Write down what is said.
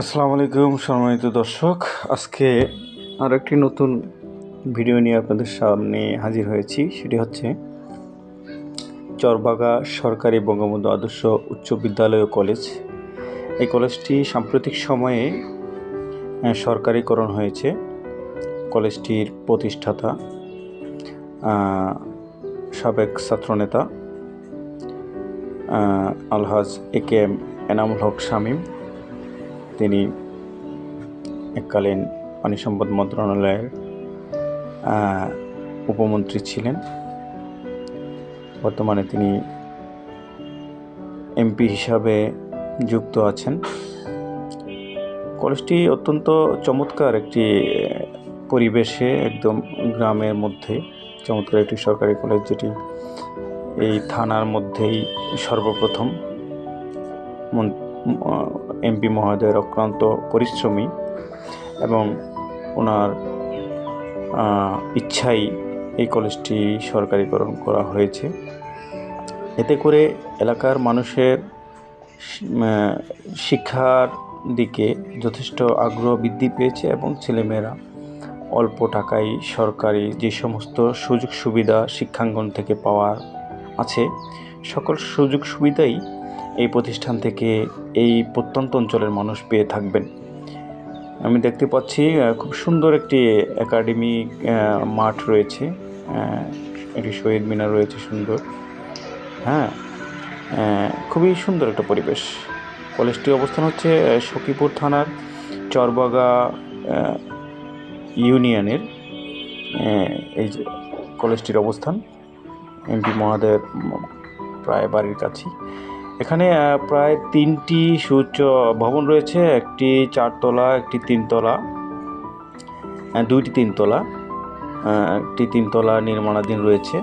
আসসালামু আলাইকুম সম্মানিত দর্শক। আজকে আর একটি নতুন ভিডিও নিয়ে আপনাদের সামনে হাজির হয়েছি। সেটি হচ্ছে চরবাগা সরকারি বঙ্গবন্ধু আদর্শ উচ্চ বিদ্যালয় কলেজ। এই কলেজটি সাম্প্রতিক সময়ে সরকারিকরণ হয়েছে। কলেজটির প্রতিষ্ঠাতা সাবেক ছাত্রনেতা আলহাজ A K M Enamul Haque Shamim. তিনি এককালীন পানি সম্পদ মন্ত্রণালয়ের উপমন্ত্রী ছিলেন। বর্তমানে তিনি এমপি হিসাবে যুক্ত আছেন। কলেজটি অত্যন্ত চমৎকার একটি পরিবেশে একদম গ্রামের মধ্যে, চমৎকার একটি সরকারি কলেজ যেটি এই থানার মধ্যেই সর্বপ্রথম। এমপি মহোদয়ের অক্লান্ত পরিশ্রমী এবং ওনার ইচ্ছাই এই কলেজটি সরকারিকরণ করা হয়েছে। এতে করে এলাকার মানুষের শিক্ষার দিকে যথেষ্ট আগ্রহ বৃদ্ধি পেয়েছে এবং ছেলেমেয়েরা অল্প টাকায় সরকারি যে সমস্ত সুযোগ সুবিধা শিক্ষাঙ্গন থেকে পাওয়ার আছে, সকল সুযোগ সুবিধাই এই প্রতিষ্ঠান থেকে এই প্রত্যন্ত অঞ্চলের মানুষ পেয়ে থাকবেন। আমি দেখতে পাচ্ছি খুব সুন্দর একটি একাডেমিক মাঠ রয়েছে। একটি শহীদ মিনার রয়েছে, সুন্দর। হ্যাঁ খুবই সুন্দর একটা পরিবেশ। কলেজটির অবস্থান হচ্ছে সখীপুর থানার চরবাগা ইউনিয়নের এই যে কলেজটির অবস্থান। এমপি মহাদেব প্রায় বাড়ির কাছেই। এখানে প্রায় তিনটি সুউচ্চ ভবন রয়েছে, একটি চারতলা, একটি তিনতলা দুইটি তিনতলা একটি তিনতলা নির্মাণাধীন রয়েছে।